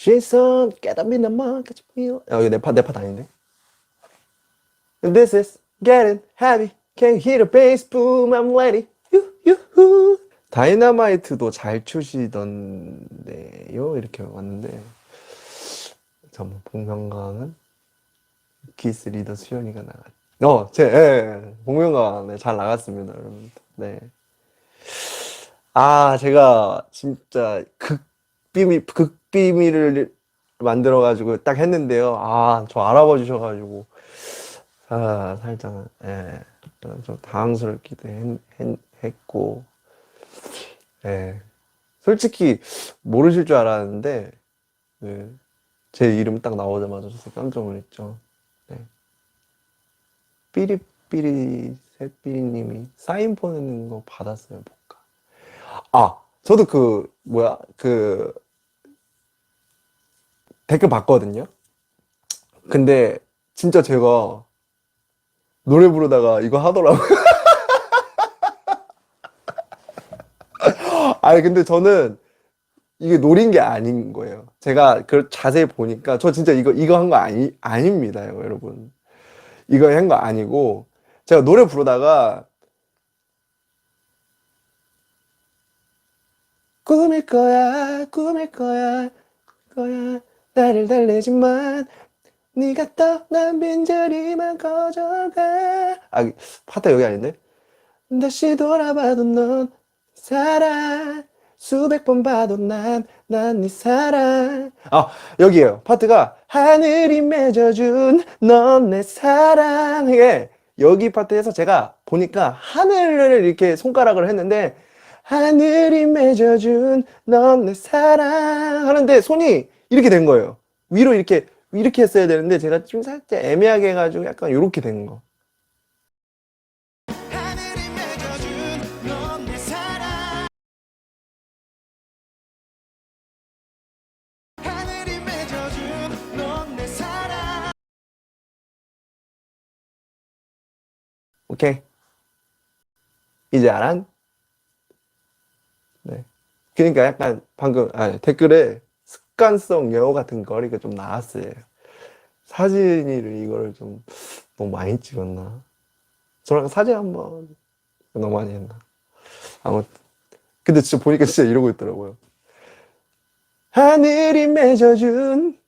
She's on, get up in the me. 어, 이거 내파, 내파 아닌데? This is getting heavy. Can you hear the bass boom? I'm ready. 유, 유후. 다이너마이트도 잘 추시던데요? 이렇게 왔는데. 잠깐만, 복면가는 기스 리더 수연이가 나갔. 어, 제, 예, 예. 복면가, 네, 잘 나갔습니다, 여러분. 네. 아, 제가 진짜 극 비밀, 극 비밀을 만들어가지고 딱 했는데요. 아, 저 알아봐 주셔가지고. 아, 살짝, 예, 좀 당황스럽기도 했고, 예. 솔직히 모르실 줄 알았는데, 네, 제 이름 딱 나오자마자 저 깜짝 놀랐죠. 네. 삐리삐리 새삐리님이 사인 보내는 거 받았어요, 못 가. 아, 저도 그, 뭐야, 그, 댓글 봤거든요. 근데 진짜 제가 노래 부르다가 이거 하더라고요. 아니, 근데 저는 이게 노린 게 아닌 거예요. 제가 그 자세히 보니까 저 진짜 이거, 이거 한 거 아니, 아닙니다, 여러분. 이거 한 거 아니고 제가 노래 부르다가 꿈일 거야, 꿈일 거야, 거야. 나를 달래지만 네가 떠난 빈자리만 거져가. 아, 파트 여기 아닌데? 다시 돌아봐도 넌 사랑 수백 번 봐도 난 난 네 사랑 아 여기에요 파트가 하늘이 맺어준 넌 내 사랑 이게 여기 파트에서 제가 보니까 하늘을 이렇게 손가락을 했는데 하늘이 맺어준 넌 내 사랑 하는데 손이 이렇게 된 거예요 위로 이렇게 이렇게 했어야 되는데 제가 좀 살짝 애매하게 해가지고 약간 이렇게 된 거. 오케이. 이제 알안? 네. 그러니까 약간 방금 아, 댓글에 습관성 영어 같은 거리가 좀 나왔어요. 사진을 이거를 좀 너무 많이 찍었나? 저랑 사진 한번 너무 많이 했나? 아무튼 근데 진짜 보니까 진짜 이러고 있더라고요. 하늘이 맺어준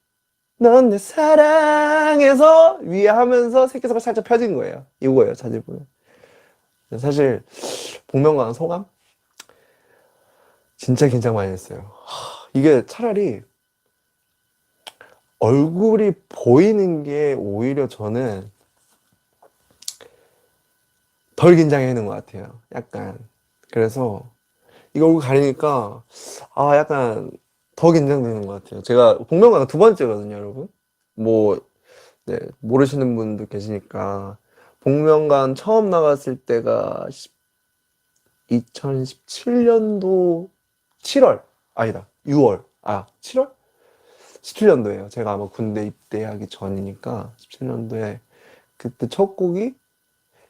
넌 내 사랑해서 위에 하면서 새끼손가 살짝 펴진 거예요. 이거예요, 자세히 보면. 사실 복면가는 소감? 진짜 긴장 많이 했어요. 하, 이게 차라리 얼굴이 보이는 게 오히려 저는 덜 긴장했는 것 같아요. 약간. 그래서 이거 얼굴 가리니까 아 약간 더 긴장되는 것 같아요. 제가 복면가가 두 번째거든요, 여러분. 뭐 네, 모르시는 분도 계시니까 복면간 처음 나갔을 때가 2017년도 7월 아니다 6월 아 7월 17년도에요. 제가 아마 군대 입대하기 전이니까 17년도에 그때 첫 곡이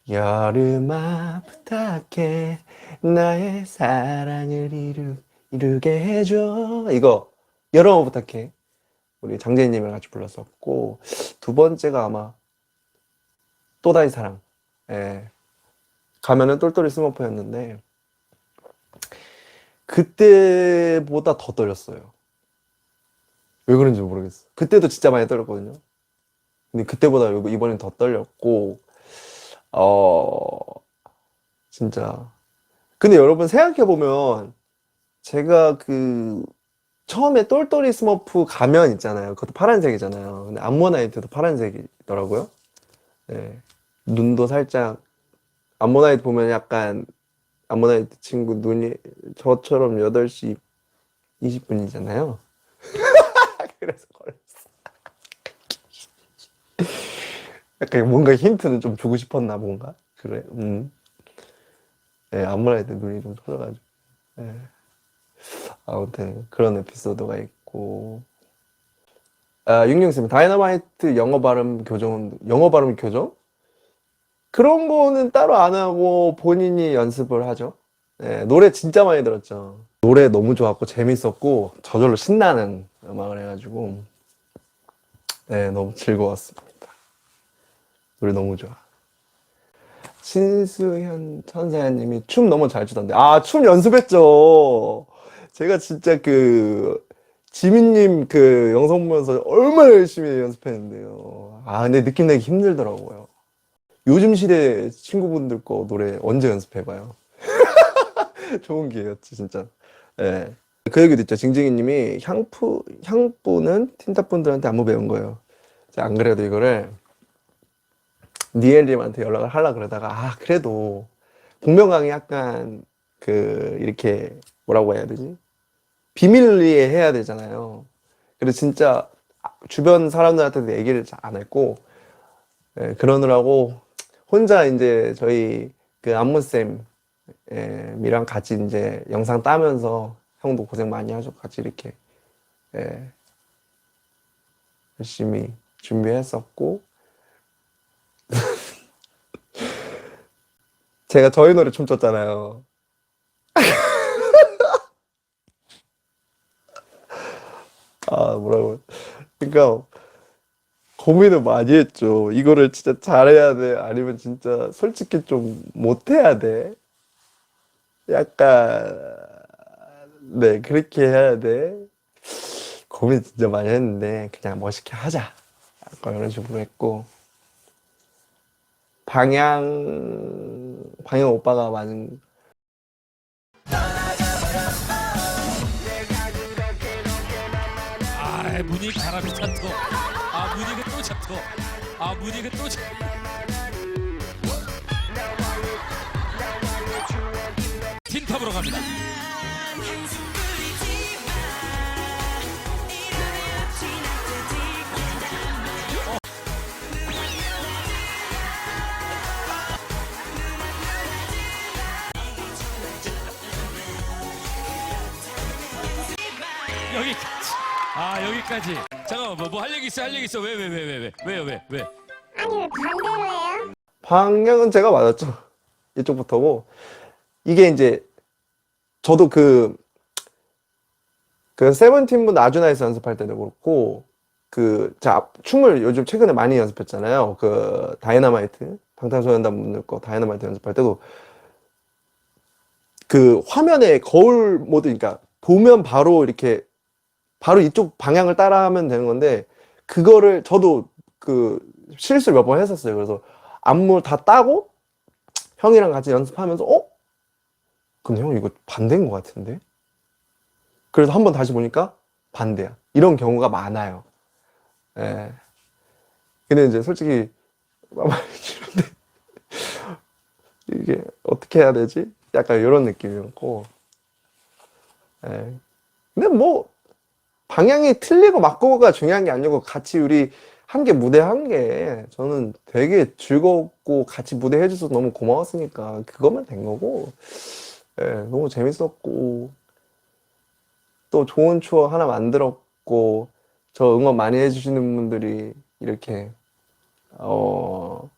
여름아 부탁해 나의 사랑을 이루, 이루게 해줘 이거 여름아 부탁해 우리 장재희님이랑 같이 불렀었고 두 번째가 아마 또다시 사랑 예. 가면은 똘똘이 스머프였는데 그때보다 더 떨렸어요 왜 그런지 모르겠어 그때도 진짜 많이 떨렸거든요 근데 그때보다 이번엔 더 떨렸고 어 진짜 근데 여러분 생각해보면 제가 그 처음에 똘똘이 스머프 가면 있잖아요. 그것도 파란색이잖아요. 근데 암모나이트도 파란색이더라고요. 네. 눈도 살짝 암모나이트 보면 약간 암모나이트 친구 눈이 저처럼 8시 20분이잖아요. 그래서 걸렸어. 약간 뭔가 힌트는 좀 주고 싶었나 뭔가 그래. 음. 네, 암모나이트 눈이 좀 터져가지고. 네. 아무튼 그런 에피소드가 있고 아, 육육쌤 다이너마이트 영어 발음 교정 영어 발음 교정 그런 거는 따로 안 하고 본인이 연습을 하죠. 네, 노래 진짜 많이 들었죠. 노래 너무 좋았고 재밌었고 저절로 신나는 음악을 해가지고 네 너무 즐거웠습니다. 노래 너무 좋아. 신수현 천사님이 춤 너무 잘 추던데 아 춤 연습했죠. 제가 진짜 그 지민님 그 영상 보면서 얼마나 열심히 연습했는데요. 아 근데 느낌 내기 힘들더라고요. 요즘 시대 친구분들 거 노래 언제 연습해봐요? 좋은 기회였지 진짜. 예. 그 얘기도 있죠. 징징이님이 향푸 향부는 틴탑 분들한테 안무 배운 거예요. 안 그래도 이거를 니엘님한테 연락을 하려 그러다가 아 그래도 복면가왕이 약간 그 이렇게 뭐라고 해야 되지? 비밀리에 해야 되잖아요. 그래서 진짜 주변 사람들한테도 얘기를 잘 안 했고 예, 그러느라고 혼자 이제 저희 그 안무쌤 예, 같이 이제 영상 따면서 형도 고생 많이 하셔 같이 이렇게 예, 열심히 준비했었고 제가 저희 노래 춤췄잖아요. 아 뭐라고 그러니까 고민을 많이 했죠. 이거를 진짜 잘해야 돼? 아니면 진짜 솔직히 좀 못해야 돼? 약간, 네, 그렇게 해야 돼? 고민 진짜 많이 했는데, 그냥 멋있게 하자. 약간 이런 식으로 했고, 방향, 방향 오빠가 많은, 아 문익 바람이 찬토 아 문익은 또 찬토 아 문익은 또 찬... 틴탑으로 갑니다 여기까지 아 여기까지 잠깐만 뭐뭐할 얘기 있어 할 얘기 있어 왜 왜 왜 왜 왜 왜요 왜 왜? 아니 왜 반대로 해요? 방향은 제가 맞았죠. 이쪽부터고. 이게 이제, 저도 그, 그 세븐틴 분 아주나에서 연습할 때도 그렇고, 그, 자, 춤을 요즘 최근에 많이 연습했잖아요. 그, 다이너마이트. 방탄소년단 분들 거 다이너마이트 연습할 때도, 그 화면에 거울 모드, 그러니까 보면 바로 이렇게, 바로 이쪽 방향을 따라 하면 되는 건데, 그거를 저도 그 실수를 몇 번 했었어요. 그래서 안무 다 따고 형이랑 같이 연습하면서 어? 근데 형 이거 반대인 것 같은데? 그래서 한번 다시 보니까 반대야. 이런 경우가 많아요. 예. 근데 이제 솔직히 싫은데 이게 어떻게 해야 되지? 약간 이런 느낌이었고. 예. 근데 뭐 방향이 틀리고 맞고가 중요한 게 아니고 같이 우리 한개 무대 한 게 저는 되게 즐겁고 같이 무대 해줘서 너무 고마웠으니까 그것만 된 거고 예, 너무 재밌었고 또 좋은 추억 하나 만들었고 저 응원 많이 해주시는 분들이 이렇게 어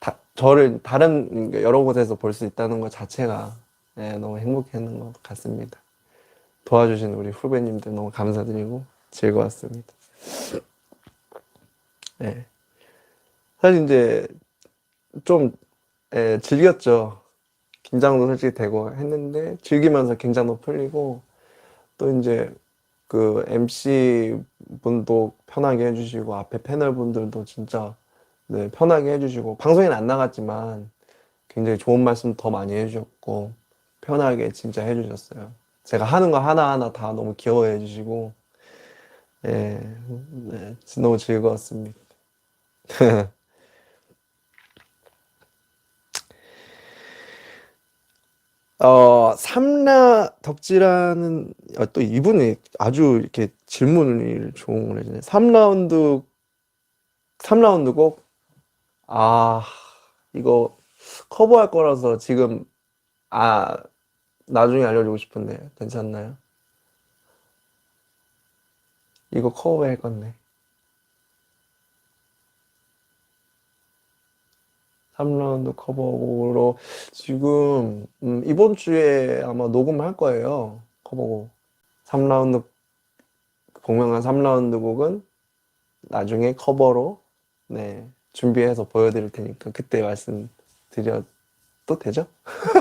다, 저를 다른 여러 곳에서 볼 수 있다는 것 자체가 예, 너무 행복했는 것 같습니다. 도와주신 우리 후배님들 너무 감사드리고 즐거웠습니다. 네. 사실 이제 좀 예, 즐겼죠. 긴장도 솔직히 되고 했는데 즐기면서 긴장도 풀리고 또 이제 그 MC 분도 편하게 해주시고 앞에 패널 분들도 진짜 네, 편하게 해주시고 방송에는 안 나갔지만 굉장히 좋은 말씀 더 많이 해주셨고 편하게 진짜 해주셨어요. 제가 하는 거 하나하나 다 너무 귀여워해 주시고 예, 네, 너무 즐거웠습니다. 어, 삼라 덕질하는 아, 또 이분이 아주 이렇게 질문을 좋은 걸 해주네. 3라운드 3라운드 곡? 아, 이거 커버할 거라서 지금 아, 나중에 알려주고 싶은데 괜찮나요? 이거 커버할 건데. 3라운드 커버곡으로 지금 음, 이번 주에 아마 녹음할 거예요. 커버곡. 3라운드 복면가 3라운드 곡은 나중에 커버로 네 준비해서 보여드릴 테니까 그때 말씀드려도 되죠?